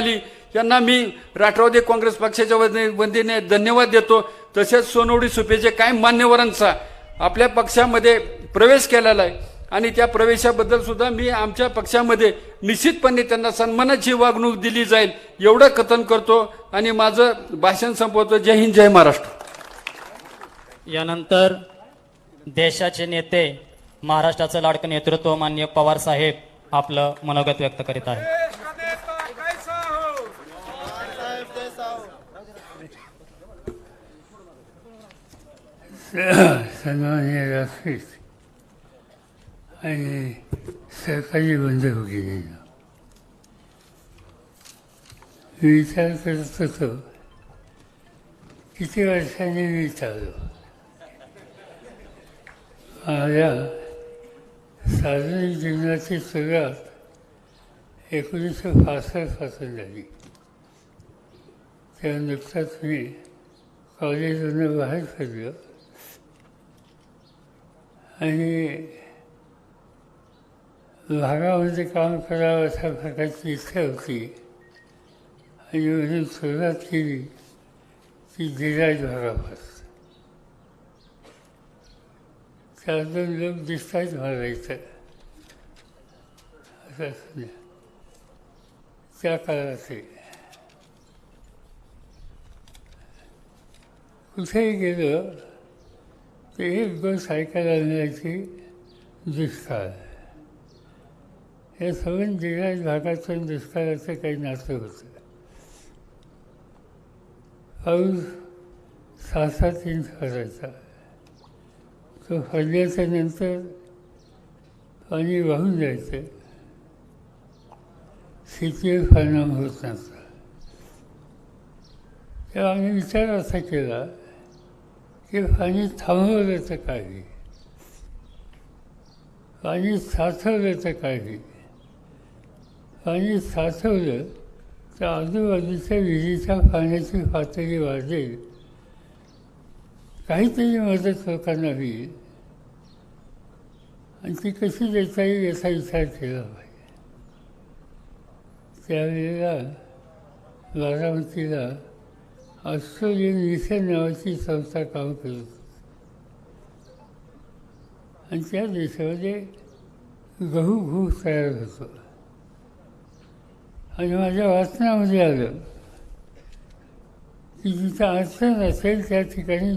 मिळाली यांना मी राष्ट्रवादी काँग्रेस पक्षाच्या वतीने धन्यवाद देतो. तसेच सोनवडी सुपेचे काही मान्यवरांचा आपल्या पक्षामध्ये प्रवेश केलेला आहे. आणि त्या प्रवेशाबद्दल सुद्धा मी आमच्या पक्षामध्ये निश्चितपणे त्यांना सन्मानाची वागणूक दिली जाईल एवढं कथन करतो. आणि माझं भाषण संपवतो. जय हिंद जय महाराष्ट्र. यानंतर देशाचे नेते महाराष्ट्राचं लाडकं नेतृत्व मान्य पवार साहेब आपलं मनोगत व्यक्त करीत आहे सन्मान्य राष्ट्रीत आणि सरकारी बंधुभगिनींना मी विचार करत होतो किती वर्षांनी मी चाललो माझ्या सार्वजनिक जीवनाची सुरुवात एकोणीसशे पासष्टपासून झाली तेव्हा नुकताच मी कॉलेजमधून बाहेर पडलो आणि भागामध्ये काम करावं अशा प्रकारची इच्छा होती. आणि म्हणून सुरुवात केली ती गिराज भागापासून. चार दोन लोक दिसतात मला इथं असं समजा त्या काळाचे कुठेही गेलो एक दोन ऐकायला मिळायची दुष्काळ. या सगळ्या जिल्ह्यात भागातून दुष्काळाचं काही नातं होतं. पाऊस सहा सात इंच करायचा तो हल्ल्याच्या नंतर पाणी वाहून जायचं. शेतीवर परिणाम होत नव्हता. तेव्हा आम्ही विचार असा केला की पाणी थांबवलं तर काही पाणी साठवलं तर काही पाणी साठवलं तर आजूबाजूच्या विहिरीच्या पाण्याची पातळी वाढेल. काहीतरी मदत लोकांना होईल. आणि ती कशी देता येईल याचा विचार केला पाहिजे. त्यावेळेला बारामतीला ऑस्ट्रेलियन मिशन नावाची संस्था काम करत होती आणि त्या देशामध्ये गहू घू तयार होतो. आणि माझ्या वाचनामध्ये आलं की जिथं अडचण असेल त्या ठिकाणी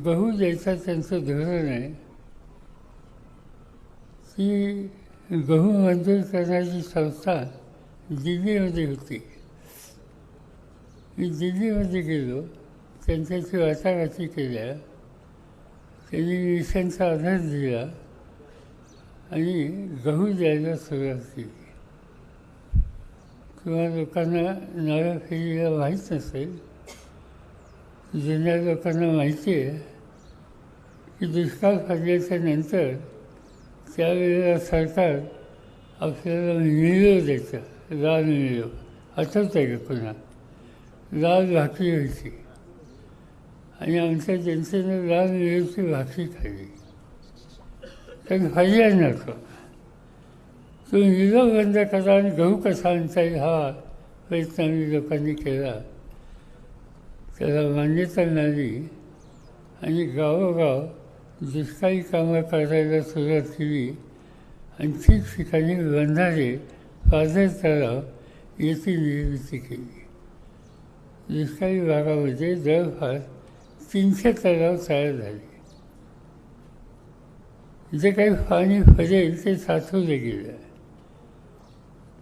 गहू द्यायचं त्यांचं धोरण आहे. की गहू मंजूर करण्याची संस्था दिल्लीमध्ये होती. मी दिल्लीमध्ये गेलो त्यांच्याशी वाटाघाटी केल्या. त्यांनी विषयांचा आधार दिला आणि गहू द्यायला सुरुवात केली. किंवा लोकांना नव्या फेरीला माहीत नसेल जुन्या लोकांना माहिती आहे की दुष्काळ पडल्याच्या नंतर त्यावेळेला सरकार आपल्याला निरोप द्यायचा लाल निरोप आठवत आहे का पुन्हा? लाल भाकरी होती आणि आमच्या जनतेनं लाल मिळवची भाकरी खाल्ली. कारण हरियाण नव्हतं तो निलव बंद करा आणि गहू कसा आणता येईल हा प्रयत्न आम्ही लोकांनी केला. त्याला मान्यता मिळाली. आणि गावोगाव दुष्काळी कामं करायला सुरुवात केली. आणि ठिकठिकाणी बंधारे पादर तलाव याची निर्मिती केली. दुष्काळी भागामध्ये जवळपास तीनशे तलाव तयार झाले. जे काही पाणी पडेल ते साठवलं गेलं.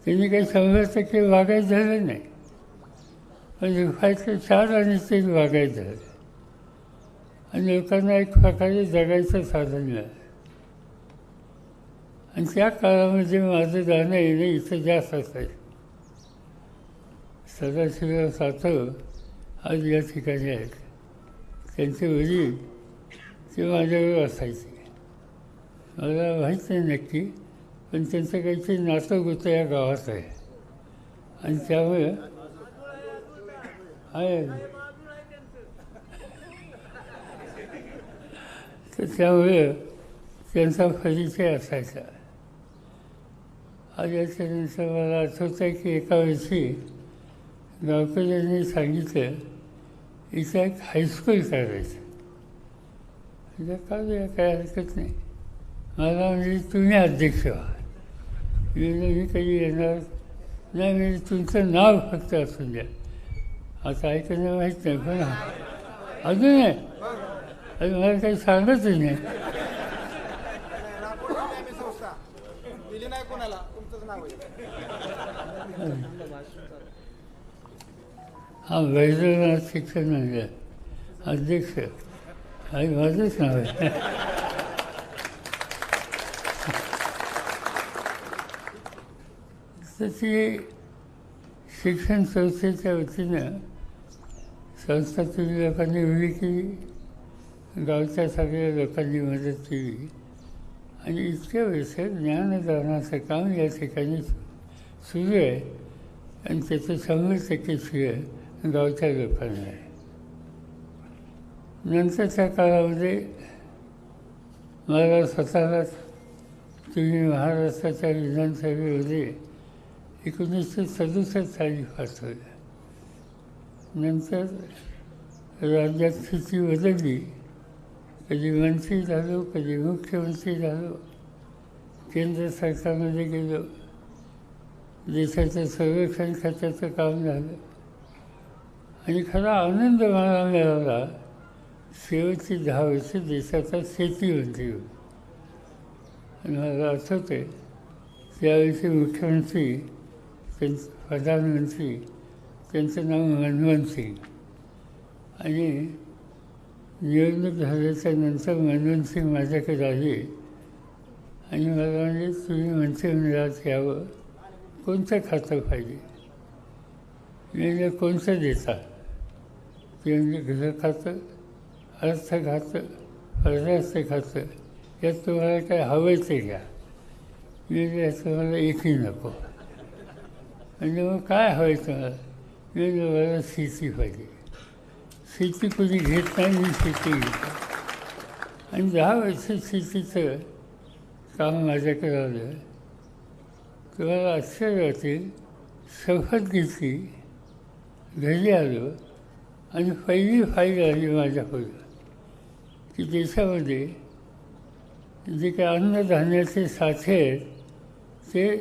त्यांनी काही शंभर टक्के वागायचं झालं नाही. पण दुपारचं चार आणि तेच वागायचं झालं. आणि लोकांना एक प्रकारे जगायचं साधन मिळालं आणि त्या काळामध्ये माझं जाणं येणं इथं जास्त असायचं. सदाशिवराव सातव आज या ठिकाणी आहेत. त्यांचे वडील ते माझ्यावर असायचे. मला माहीत नाही नक्की पण त्यांचं काहीतरी नातं गोतं या गावात आहे. आणि त्यामुळे आहे तर त्यामुळे त्यांचा परिचय असायचा. आज याच्यानंतर मला आठवतं आहे की एका वर्षी गावकऱ्यांनी सांगितलं इथं एक हायस्कूल करायचं. म्हणजे काय काय हरकत नाही. मला म्हणजे तुम्ही अध्यक्ष व्हा. मी कधी येणार. नाही म्हणजे तुमचं नाव फक्त असून द्या. आता ऐकायला माहीत नाही पण अजून आहे. अजून मला काही सांगतच नाही. कोणाला? तुमचंच नाव हा वैद्यनाथ शिक्षण म्हणजे अध्यक्ष. आणि माझंच नाव आहे. तशी शिक्षण संस्थेच्या वतीनं संस्था लोकांनी उभी केली गावच्या सगळ्या लोकांनी मदत केली. आणि इतक्या वर्ष ज्ञानदानाचं काम या ठिकाणी सुरू आहे. आणि त्याचं शंभर टक्के श्रेय गावच्या लोकांना. आहे नंतरच्या काळामध्ये मला स्वतःलाच तुम्ही महाराष्ट्राच्या विधानसभेमध्ये एकोणीसशे सदुसष्ट साली पाठवलं. नंतर राज्यात स्थिती बदलली. कधी मंत्री झालो कधी मुख्यमंत्री झालो. केंद्र सरकारमध्ये गेलो. देशाचं संरक्षण खात्याचं काम झालं. आणि खरा आनंद मला मिळाला शेवटची दहा वर्ष देशाचा शेती होती आणि मला आठवते आहे मुख्यमंत्री त्यां प्रधानमंत्री त्यांचं नाव मनमोहन सिंग. आणि निवडणूक झाल्याच्यानंतर मनमोहन सिंग माझ्याकडे आले आणि मला म्हणजे तुम्ही मंत्रिमंडळात यावं. कोणतं खातं पाहिजे? म्हणजे कोणतं देता? ते म्हणजे गृह खातं अर्थ खातं परराष्ट्र खातं. यात तुम्हाला काय हवं ते घ्या. मी यात तुम्हाला एकही नको. म्हणजे मग काय हवं आहे तुम्हाला? मी तुम्हाला शेती पाहिजे. शेती कोणी घेत नाही मी शेती घेतो. आणि दहा वर्ष शेतीचं काम माझ्याकडे आलं तुम्हाला आश्चर्य वाटेल शपथ घेतली घरी आलो. आणि पहिली फाईल आली माझ्याकडं की देशामध्ये जे काही अन्नधान्याचे साठे आहेत ते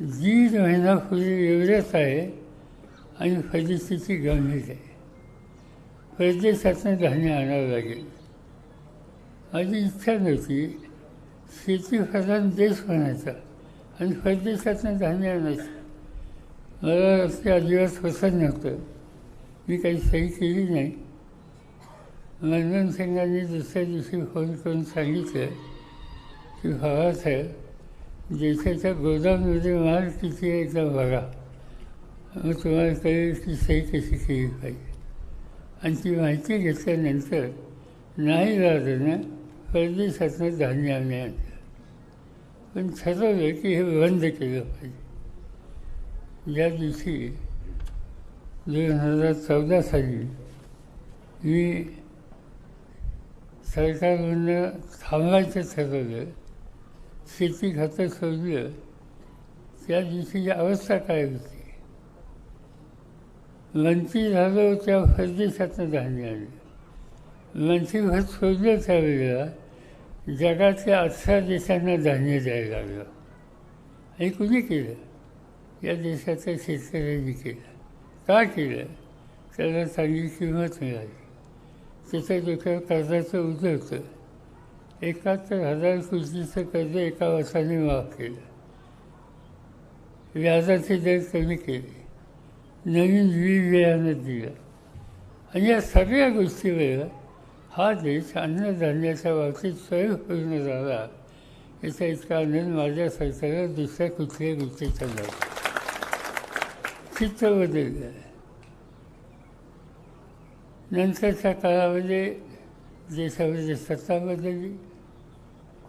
दीड महिनापूर्वी एवढेच आहे आणि परिस्थिती गंभीर आहे. परदेशातनं धान्य आणावं लागेल. माझी इच्छा नव्हती शेतीप्रधान देश म्हणायचा आणि परदेशातनं धान्य आणायचं. मला ते अजिबात पसंत नव्हतं. मी काही सही केली नाही. नंदन सिंगांनी दुसऱ्या दिवशी फोन करून सांगितलं की भावासाहेब देशाच्या गोदाममध्ये माल किती आहे एकदा बघा. मग तुम्हाला कळेल की सही कशी केली पाहिजे. आणि ती माहिती घेतल्यानंतर नाही राहिलं परदेशातनं धान्य आम्ही आणलं. पण ठरवलं की हे बंद केलं पाहिजे. ज्या दिवशी दोन हजार चौदा साली मी सरकारमधनं थांबायचं ठरवलं. शेती खातं सोडलं. त्या दिवशीची अवस्था काय होती? मंत्री झालो त्या परदेशातनं धान्य आलं मंत्रीपद सोडलं त्यावेळेला जगातल्या अठरा देशांना धान्य द्यायला लागलं. हे कुणी केलं? या देशाच्या शेतकऱ्यांनी केलं. का केलं त्याला चांगली किंमत मिळाली त्याच्या डोक्यावर कर्जाचं उदय होतं. एकाहत्तर हजार कोटीचं कर्ज एका वर्षाने माफ केलं. व्याजाचे दर कमी केले. नवीन वीज वेळानं दिलं. आणि या सगळ्या गोष्टीवर हा देश अन्नधान्याच्या बाबतीत स्वयंपूर्ण झाला. याचा इतका आनंद माझ्या सरकारला दुसऱ्या कुठल्या गोष्टीचा झाला चित्त बदललं नंतरच्या काळामध्ये देशामध्ये सत्ता बदलली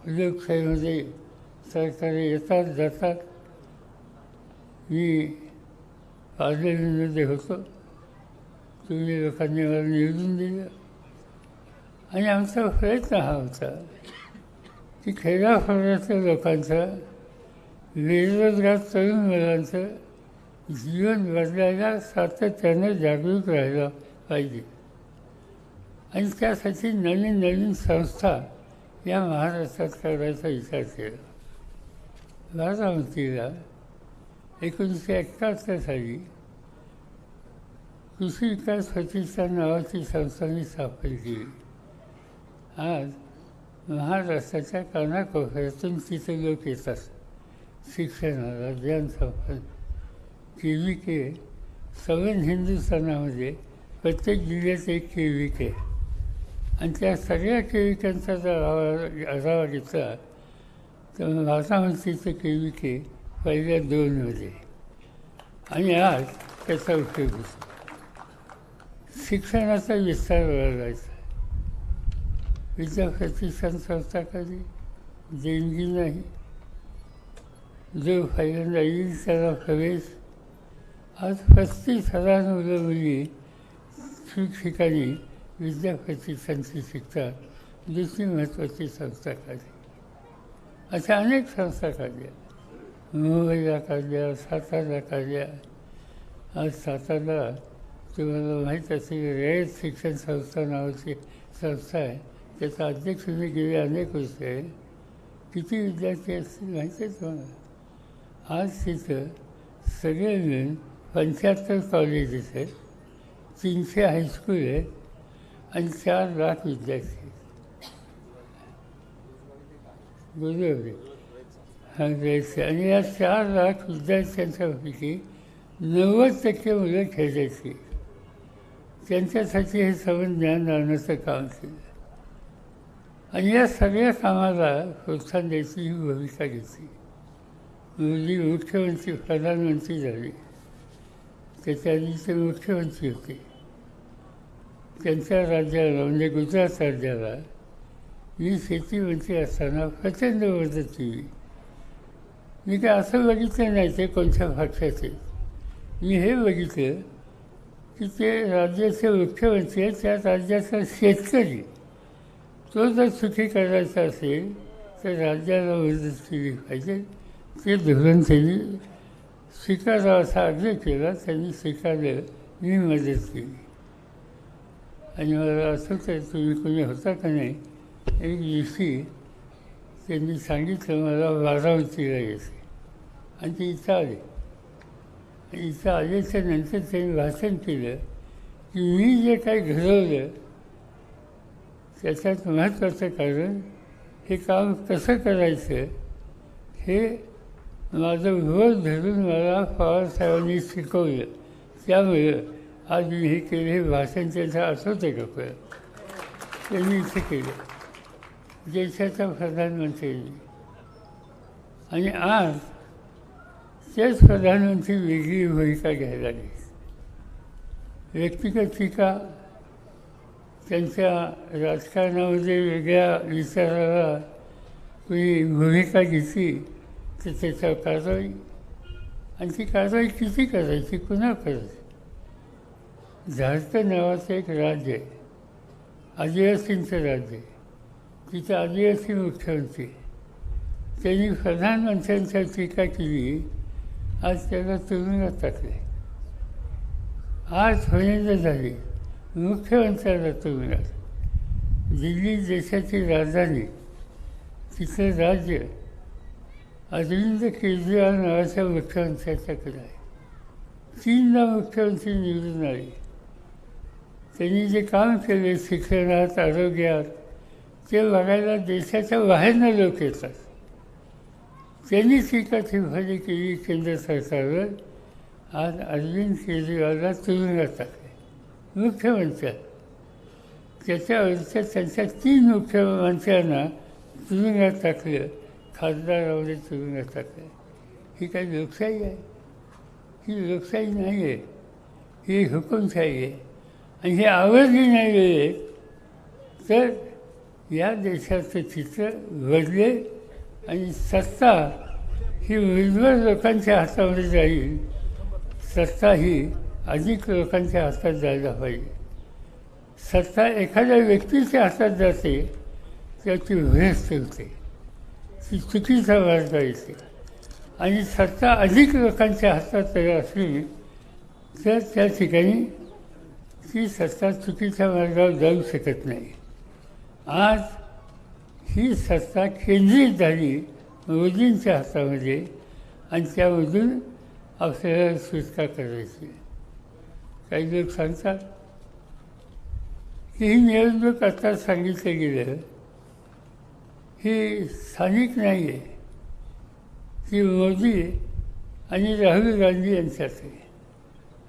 लोकशाहीमध्ये सरकारी येतात जातात. मी पार्लमेंटमध्ये होतो. तुम्ही लोकांनी मला निवडून दिलं. आणि आमचा प्रयत्न हा होता की खेड्यापाड्यातल्या लोकांचा बेरोजगार तरुण मुलांचं जीवन बदलायला सातत्यानं जागरूक राहायला पाहिजे. आणि त्यासाठी नवीन नवीन संस्था या महाराष्ट्रात करायचा विचार केला. बारामतीला एकोणीसशे एकाहत्तर साली कृषी विकास प्रतिष्ठान नावाची संस्थांनी स्थापन केली. आज महाराष्ट्राच्या कानाकोपऱ्यातून तिथे लोक येतात. शिक्षणाला ज्ञान संपन्न के व्ही के. सगळ्या हिंदुस्थानामध्ये प्रत्येक जिल्ह्यात एक के व्ही के. आणि त्या सगळ्या के व्ही केंचा जर आढावा आढावा घेतला तर भाषामंत्रीचं के व्ही के पहिल्या दोनमध्ये आणि आज त्याचा उपयोग होतो. शिक्षणाचा विस्तार वाढवायचा. विद्या प्रतिष्ठान संस्था कधी? देणगी नाही. जो पहिल्यांदा येईल त्याला प्रवेश आज पस्तीस हजार मुलं मुली ठिकठिकाणी विद्या शिकतात दुसरी महत्त्वाची संस्था काढली. अशा अनेक संस्था काढल्या. मुंबईला काढल्या सातारला काढल्या. आज सातारला तुम्हाला माहीत असेल रयत शिक्षण संस्था नावाची संस्था आहे. त्याचा अध्यक्ष मी गेले अनेक वर्ष आहे. किती विद्यार्थी असतील माहिती आहे तुम्हाला? आज तिथं सगळे मिळून पंच्याहत्तर कॉलेजेस आहेत तीनशे हायस्कूल आहेत आणि चार लाख विद्यार्थी बरोबर आहे. आणि या चार लाख विद्यार्थ्यांच्यापैकी नव्वद टक्के मुलं खेळायची त्यांच्यासाठी हे सगळं ज्ञान आणण्याचं काम केलं. आणि या सगळ्या कामाला प्रोत्साहन द्यायची ही भूमिका घेतली. मुलगी मुख्यमंत्री प्रधानमंत्री झाली. त्याच्या ते मुख्यमंत्री होते त्यांच्या राज्याला म्हणजे गुजरात राज्याला मी शेतीमंत्री असताना प्रचंड मदत केली मी काय असं बघितलं नाही ते कोणत्या पक्षाचे मी हे बघितलं की ते राज्याचे मुख्यमंत्री आहेत त्या राज्याचा शेतकरी तो जर सुखी करायचा असेल तर राज्याला मदत केली पाहिजे ते धोरण त्यांनी स्वीकारावं असा अर्ज केला त्यांनी स्वीकारलं मी मदत केली. आणि मला असं तर तुम्ही कोणी होता का नाही? एक दिवशी त्यांनी सांगितलं मला वारावतीला यायचं आणि ते इथं आले. आणि इथं आल्याच्यानंतर त्यांनी भाषण केलं की मी जे काही घडवलं त्याच्यात महत्त्वाचं कारण हे काम कसं करायचं हे माझं विरोध धरून मला पवारसाहेबांनी शिकवलं. त्यामुळे आज मी हे केलं हे भाषण त्यांचं आहे का त्यांनी इथे केलं. देशाचा प्रधानमंत्री. आणि आज तेच प्रधानमंत्री वेगळी भूमिका घ्यायला लागली. व्यक्तिगत टीका त्यांच्या राजकारणामध्ये वेगळ्या विचाराला कोणी भूमिका घेतली. तर त्याच्यावर कारवाई? आणि ती कारवाई किती करायची? कुणा करायची? झारखंड नावाचं एक राज्य आहे. आदिवासींचं राज्य आहे. तिथे आदिवासी मुख्यमंत्री त्यांनी प्रधानमंत्र्यांच्या टीका केली. आज त्याला तुरुंगात टाकले आज होण्याचं झाली. मुख्यमंत्र्याला तुरुंगात दिल्ली देशाची राजधानी. तिथलं राज्य. अरविंद केजरीवाल नावाच्या मुख्यमंत्र्याच्याकडे आहे. तीनदा मुख्यमंत्री निवडून आले त्यांनी जे काम केले शिक्षणात आरोग्यात ते बघायला देशाच्या बाहेरनं लोक येतात. त्यांनी टीका टिप्पणी केली केंद्र सरकारवर. आज अरविंद केजरीवालला तुरुंगात टाकले. मुख्यमंत्र्या. त्याच्यावरच्या त्यांच्या तीन मुख्यमंत्र्यांना तुरुंगात टाकलं. खासदार खासदारामध्ये असतात टाकलं ही काही लोकशाही आहे. ही लोकशाही नाही आहे. ही हुकुमशाही आहे. आणि हे आवडली नाही वेळेत तर या देशाचं चित्र घडले आणि सत्ता ही विधवर लोकांच्या हातामध्ये जाईल. सत्ता ही अधिक लोकांच्या हातात जायला पाहिजे. सत्ता एखाद्या व्यक्तीच्या हातात जाते त्याची भ्रष्ट होते ती चुकीचा मार्ग येते? आणि सत्ता अधिक लोकांच्या हातात जर असली तर त्या ठिकाणी ती सत्ता चुकीच्या मार्गावर जाऊ शकत नाही. आज ही सत्ता केंद्रित झाली मोदींच्या हातामध्ये आणि त्यामधून आपल्याला सुटका करायची. काही लोक सांगतात की ही निवडणूक आता सांगितलं गेलं ही स्थानिक नाही आहे ती मोदी आणि राहुल गांधी यांच्यात आहे.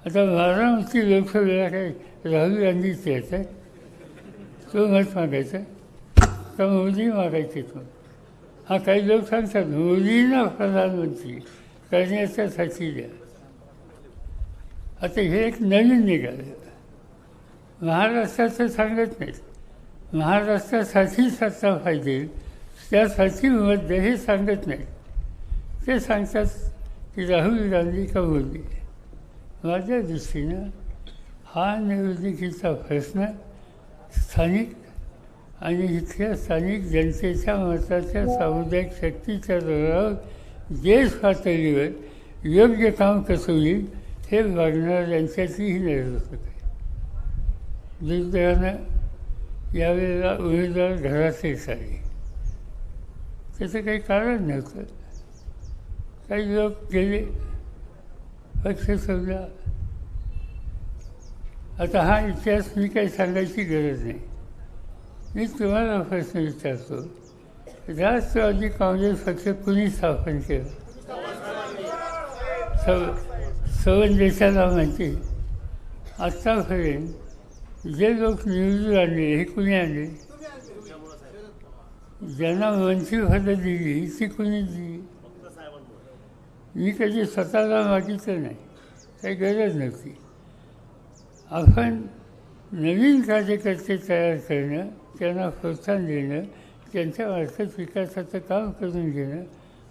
आता बारामती लोकसभेला काही राहुल गांधीच यायचं तो मत मागायचा तर मोदी मागायचे तो? हा काही लोक सांगतात मोदींना प्रधानमंत्री करण्याच्यासाठी द्या. आता हे एक नवीन निघालं. महाराष्ट्राचं सांगत नाहीत. महाराष्ट्रासाठी सत्ता पाहिजे त्यासाठी मत हे सांगत नाहीत ते सांगतात की राहुल गांधी का मोदी माझ्या दृष्टीनं हा निवडणुकीचा प्रश्न स्थानिक आणि इथल्या स्थानिक जनतेच्या मताच्या सामुदायिक शक्तीच्या जोरावर देश पातळीवर योग्य काम कसं होईल हे बघणार यांच्यातलीही आहे दुर्दैवानं यावेळेला उमेदवार घरातच आहे त्याचं काही कारण नव्हतं. काही लोक गेले पक्ष सोडला. आता हा इतिहास मी काही सांगायची गरज नाही. मी तुम्हाला प्रश्न विचारतो. राष्ट्रवादी काँग्रेस पक्ष कुणी स्थापन केलं? सव सवन देशाला माहिती. आत्तापर्यंत जे लोक निवडून आणले हे कुणी आणले? ज्यांना मंत्रिपदं दिली ती कुणी दिली. मी कधी स्वतःला मागितलं नाही काही गरज नव्हती. आपण नवीन कार्यकर्ते तयार करणं त्यांना प्रोत्साहन देणं त्यांच्या आर्थिक विकासाचं काम करून घेणं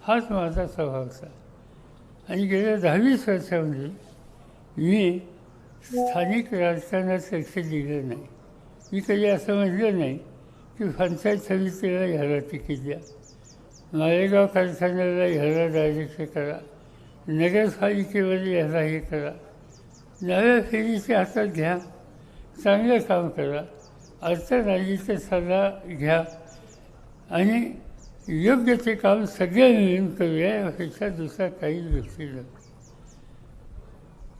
हाच माझा स्वभाव होता. आणि गेल्या दहावीस वर्षामध्ये मी स्थानिक राजकारणात लक्ष दिलं नाही. मी कधी असं म्हटलं नाही की पंचायत समितीला ह्याला तिकीट द्या. मालेगाव कारखान्याला ह्याला डायरेक्ट करा. नगरपालिकेमध्ये ह्याला हे करा. नव्या फेरीच्या हातात घ्या. चांगलं काम करा. अडचण सल्ला घ्या. आणि योग्य ते काम सगळे मिळून करूया यापेक्षा दुसरा काही गोष्टी नाही.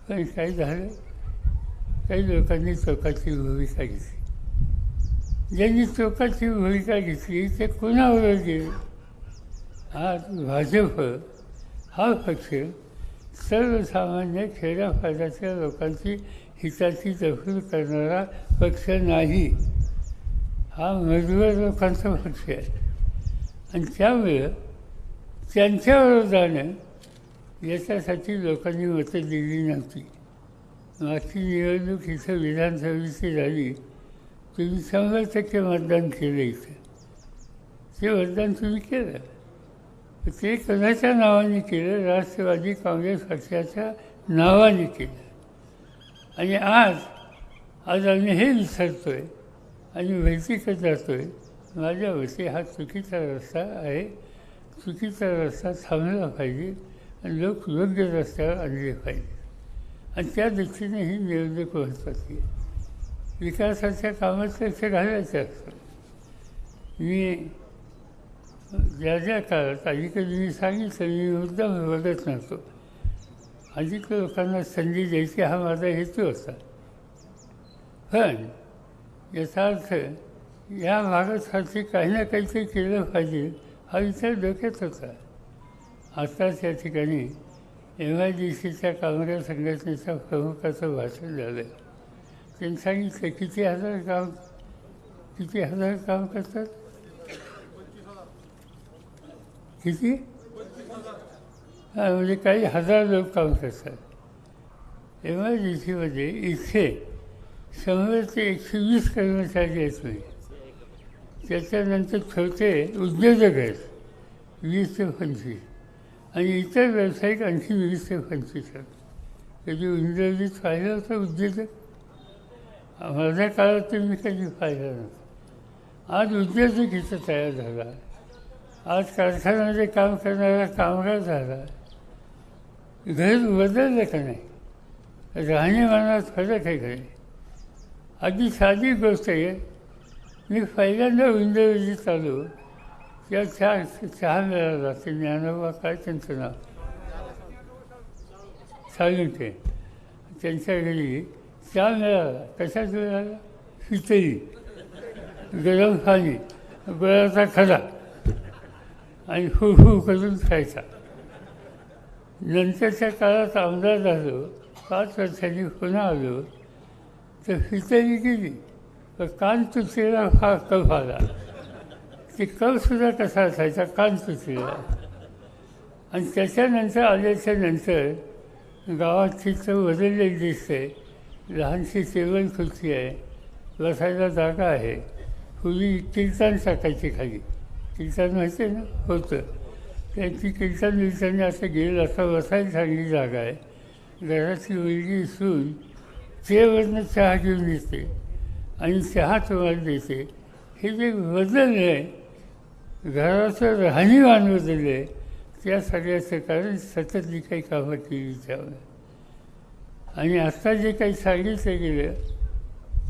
पण काय झालं? काही लोकांनी चौकाची भूमिका घेतली ज्यांनी चौकाची भूमिका घेतली ते कुणावर गेले आज भाजप हा पक्ष सर्वसामान्य खेड्यापाड्याच्या लोकांची हिताची दखल करणारा पक्ष नाही. हा मजबूर लोकांचा पक्ष आहे. आणि त्यामुळं त्यांच्यावर जाणं याच्यासाठी लोकांनी मतं दिली नव्हती. मागची निवडणूक इथं विधानसभेची झाली. तुम्ही शंभर टक्के मतदान केलं इथे. ते मतदान तुम्ही केलं. ते कोणाच्या नावाने केलं? राष्ट्रवादी काँग्रेस पक्षाच्या नावाने केलं. आणि आज आज आम्ही हे विसरतो आहे आणि वैदिकच आहे माझ्या वती हा चुकीचा रस्ता आहे. चुकीचा रस्ता थांबला पाहिजे आणि लोक योग्य रस्त्यावर आणले पाहिजे. आणि त्या दृष्टीने ही निवडणूक महत्त्वाची आहे. विकासाच्या कामात लक्ष घालायचं असतं. मी ज्या ज्या काळात अलीकडे मी सांगितलं मी मुद्दाम बघत नव्हतो. अधिक लोकांना संधी द्यायची हा माझा हेतू होता. पण याचा अर्थ या भागासाठी काही ना काहीतरी केलं पाहिजे हा विचार डोक्यात होता. आताच या ठिकाणी एम आय डी सीच्या कामगार संघटनेच्या प्रमुखाचं भाषण झालं. त्यांनी सांगितलं किती हजार काम किती हजार काम करतात? किती? म्हणजे काही हजार लोक काम करतात. एम आय सीमध्ये इथे शंभर ते एकशे वीस कर्मचारी आहेत म्हणजे त्याच्यानंतर छोटे उद्योजक आहेत वीस ते पंचवीस. आणि इतर व्यावसायिक आणखी वीस ते पंचवीस आहेत. कधी इंग्रजीत पाहिलं होतं उद्योजक? माझ्या काळात मी कधी पाहिलं नव्हतं. आज उद्योजक इथं तयार झाला. आज कारखान्यामध्ये काम करणारा कामगार झाला. घर बदललं का नाही? राहणीमानात फरक आहे घरी अगदी साधी गोष्ट आहे. मी पहिल्यांदा इंग्रजीत आलो त्या चहा चहा मिळाला. ते ज्ञानोबा काय त्यांचं नाव? ते त्यांच्या घरी चहा मिळाला कशात मिळाला खिचडी गरम पाणी गळाचा खडा आणि हू हू करून खायचा. नंतरच्या काळात आमदार झालो पाच वर्षांनी पुन्हा आलो तर खिचडी केली तर कान तुचलेला हा कफ आला. ते कफसुद्धा कसा असायचा? कान तुचलेला आणि त्याच्यानंतर आल्याच्यानंतर गावात चित्र बदललेली दिसते लहानशी टेबल खुर्ची आहे बसायला जागा आहे. पूर्वी कीर्तन टाकायची खाली. कीर्तन माहिती आहे ना? होतं. त्यांची कीर्तन बिर्तन असं गेलं असं बसायला चांगली जागा आहे. घराची मुलगी सून चेवरनं चहा घेऊन येते आणि चहा तुम्हाला देते. हे जे बदल आहे घराचं राहणीमान बदललं आहे त्या सगळ्याचं कारण सतत जी काही कामं केली त्यावर. आणि आत्ता जे काही सांगितलं गेलं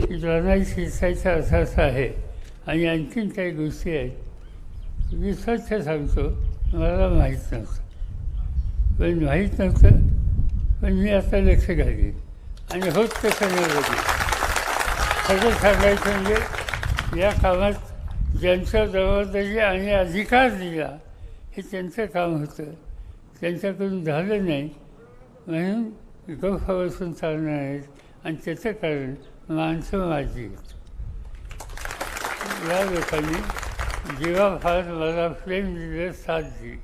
की रानाई शिरसायचं असा असा आहे. आणि आणखीन काही गोष्टी आहेत. मी स्वच्छ सांगतो मला माहीत नव्हतं. पण माहीत नव्हतं पण मी आता लक्ष घालीन. आणि होत तसं नाही सगळं सांगायचं म्हणजे या कामात ज्यांचा जबाबदारी आणि अधिकार दिला हे त्यांचं काम होतं. त्यांच्याकडून झालं नाही. म्हणून गप्पा बसून चालणार आहेत आणि त्याचं कारण माणसं माझी आहेत. या लोकांनी जीवाभार मला प्रेम दिलं साथ दिली.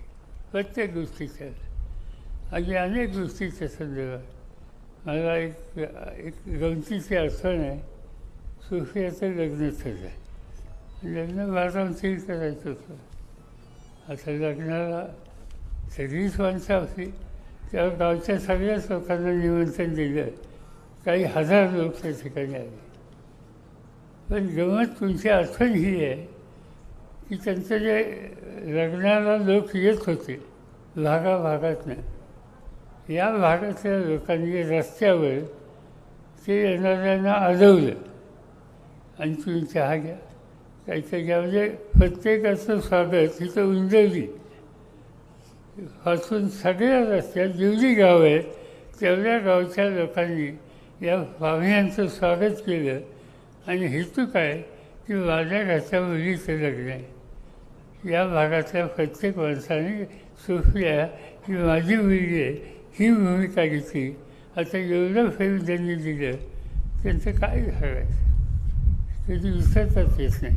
प्रत्येक गोष्टीच्या आणि अनेक गोष्टीच्या संदर्भात मला एक एक गमतीची अडचण आहे. सुफियाचं लग्न ठरलं लग्न भारतामध्ये करायचं होतं. आता लग्नाला सगळीच माणसं असली त्या गावच्या सगळ्याच लोकांना निमंत्रण दिलं. काही हजार लोक त्या ठिकाणी आले. पण गमत तुमची आठवण ही आहे की त्यांचं जे लग्नाला लोक येत होते भागाभागातनं या भागातल्या लोकांनी रस्त्यावर ते येणाऱ्यांना अडवलं. आणि तुम्ही चहा घ्या काहीतरी घ्या म्हणजे प्रत्येकाचं स्वागत तिथं उंजवली. पासून सगळ्या रस्त्यात जेवढी गाव आहेत तेवढ्या गावच्या लोकांनी या पाहुण्यांचं स्वागत केलं. आणि हेतू काय? की माझ्या घरच्या मुलीचं लग्न आहे या भागातल्या प्रत्येक माणसाने सुफल्या की माझी मुलगी आहे ही भूमिका घेतली. आता एवढं फेम त्यांनी दिलं त्यांचं काय सांगायचं कधी विसरताच येत नाही.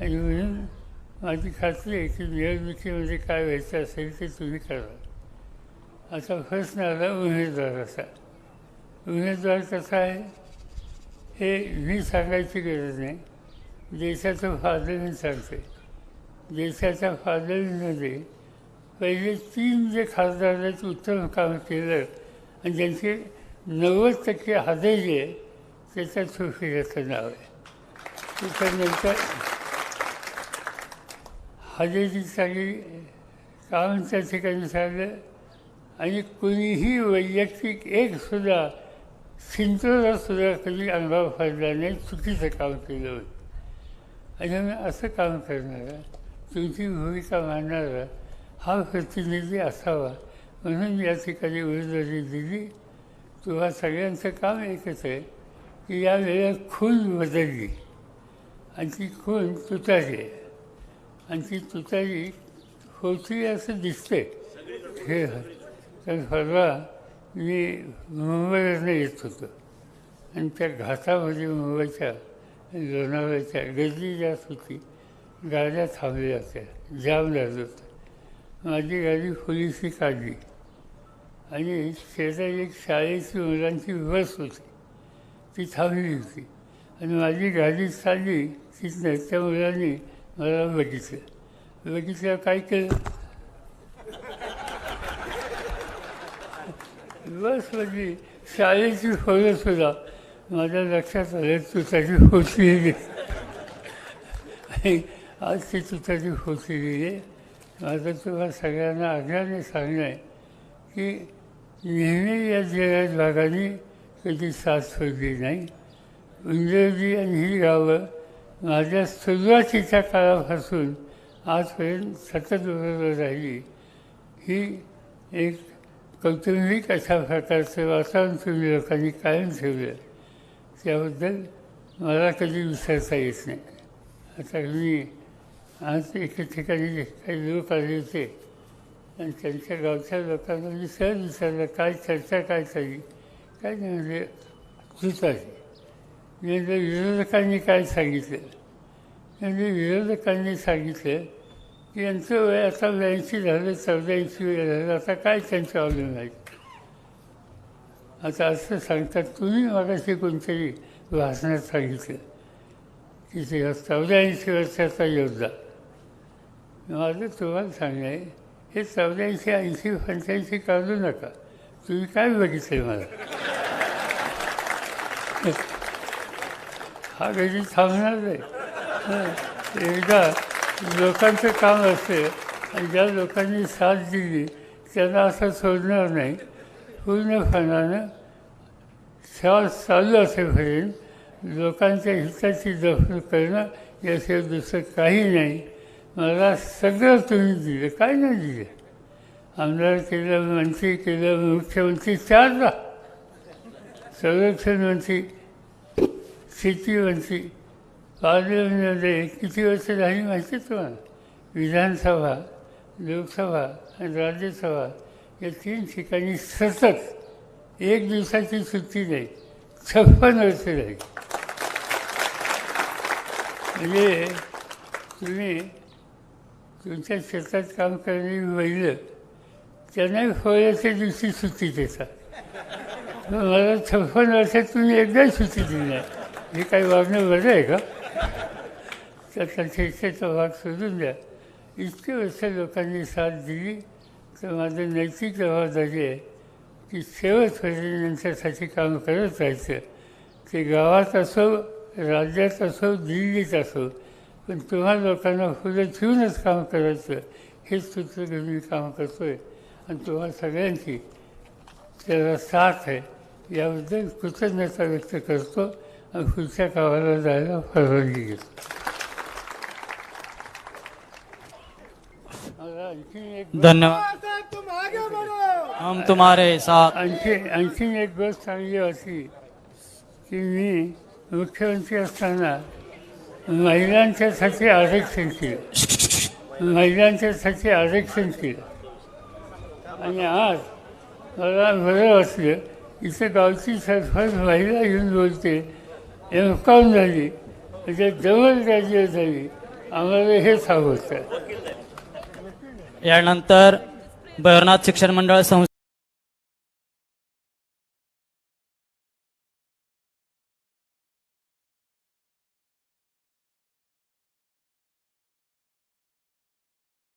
आणि म्हणून माझी खात्री आहे की निवडणुकीमध्ये काय व्हायचं असेल ते तुम्ही करा. आता प्रश्न आला उमेदवाराचा. उमेदवार कसा आहे? हे मी सांगायची गरज नाही. देशाचं फादर सांगते देशाच्या फादरीमध्ये पहिले तीन जे खासदार उत्तम काम केलं आणि ज्यांचे नव्वद टक्के हजेरी आहे त्याच्यात सुफियाचं नाव आहे. त्याच्यानंतर हजेरी चाली काम त्या ठिकाणी झालं आणि कुणीही वैयक्तिक एक सुद्धा कधी अनुभव फाडला नाही चुकीचं काम केलं होतं आणि मग असं काम करणारा तुमची भूमिका मांडणारा हा प्रतिनिधी असावा म्हणून या ठिकाणी उमेदवारी दिली तुम्हा सगळ्यांचं काम एकच आहे की या वेळेला खून बदलली आणि ती खून तुतारी आहे आणि ती तुतारी होती असं दिसते. हे तर परवा मी मुंबईवरनं येत होतो. आणि त्या घाटामध्ये मुंबईच्या लोणावळ्याच्या गर्दी जास्त होती. गाड्या थांबल्या होत्या. जाम लागलं होतं. माझी गाडी पोलिसी काढली. आणि शेजारी एक शाळेची मुलांची बस होती. ती थांबली होती. आणि माझी गाडी चालली. तिथनं त्या मुलांनी मला बघितलं बघितलं काय केलं बस म्हणजे शाळेची फळं सुद्धा. माझ्या लक्षात आलं तुताची होती आणि आज ती तुताची होती गेली माझं तुला सगळ्यांना आग्रहाने सांगणं आहे की नेहमी या जगात भागाने कधी साथ सोडली नाही. इंग्रजी आणि ही गावं माझ्या सुरुवातीच्या काळापासून आजपर्यंत सतत बरोबर राहिली. ही एक कौटुंबिक अशा प्रकारचं वातावरण तुम्ही लोकांनी कायम ठेवलं. त्याबद्दल मला कधी विसरता येत नाही. आता मी आज एके ठिकाणी काही लोक आले होते. आणि त्यांच्या गावच्या लोकांना मी सहज विचारलं काय चर्चा काय चालली काय नाही म्हणजे तुताची मी जे विरोधकांनी काय सांगितलं? म्हणजे विरोधकांनी सांगितलं की यांचं वय आता ब्याऐंशी झालं चौदाऐंशी वय झालं आता काय त्यांचं अवलंबून आहे? आता असं सांगतात तुम्ही मगाशी कोणतरी भाषणात सांगितलं की ते चौदाऐंशी वर्षाचा योद्धा. माझं तुम्हाला सांगणं आहे हे चौदाऐंशी ऐंशी पंच्याऐंशी काढू नका. तुम्ही काय बघितलं मला? हा कधी थांबणार नाही एकदा लोकांचं काम असते आणि ज्या लोकांनी साथ दिली त्यांना असं सोडणार नाही. पूर्णपणानं श्वास चालू असेपर्यंत लोकांच्या हिताची जपणूक करणं याशिवाय दुसरं काही नाही. मला सगळं तुम्ही दिलं काय नाही दिलं? आमदार केलं मंत्री केलं मुख्यमंत्री चारदा संरक्षण मंत्री शेती मंत्री किती वर्ष झाली माहिती तुम्हाला? विधानसभा लोकसभा आणि राज्यसभा या तीन ठिकाणी सतत एक दिवसाची सुट्टी नाही छप्पन वर्ष झाली म्हणजे तुम्ही तुमच्या शेतात काम करणारी महिलं त्यांनाही फळ्याच्या दिवशी सुट्टी देतात मला छप्पन वर्षात तुम्ही एकदा सुट्टी दिली नाही. हे काही वागणं बरं आहे का? त्याचा शिक्षेचा भाग सोडून द्या. इतके वर्ष लोकांनी साथ दिली तर माझं नैतिक जबाबदारी आहे की शेवटपर्यंत यांच्यासाठी काम करत राहायचं. ते गावात असो राज्यात असो दिल्लीत असो पण तुम्हा लोकांना पुढे ठेवूनच काम करायचं. हेच सूत्र घेऊन मी काम करतो आहे आणि तुम्हा सगळ्यांची त्याला साथ आहे. याबद्दल कृतज्ञता व्यक्त करतो. पुढच्या कामाला जायला परवानगी घेतो. मला आणखी एक धन्यवाद. साहब तुम आगे बढ़ो. हम तुम्हारे साथ. आणखी आणखीन एक गोष्ट चांगली होती की मी मुख्यमंत्री असताना महिलांच्यासाठी आरक्षण केलं. महिलांच्यासाठी आरक्षण केलं. आणि आज मला बरं वाटलं इथं गावची सरपंच महिला येऊन बोलते एम झाली. म्हणजे डबल ग्रॅज्युएट झाली. आम्हाला हेच हवं होतं यानंतर भैरवनाथ शिक्षण मंडळ संस्था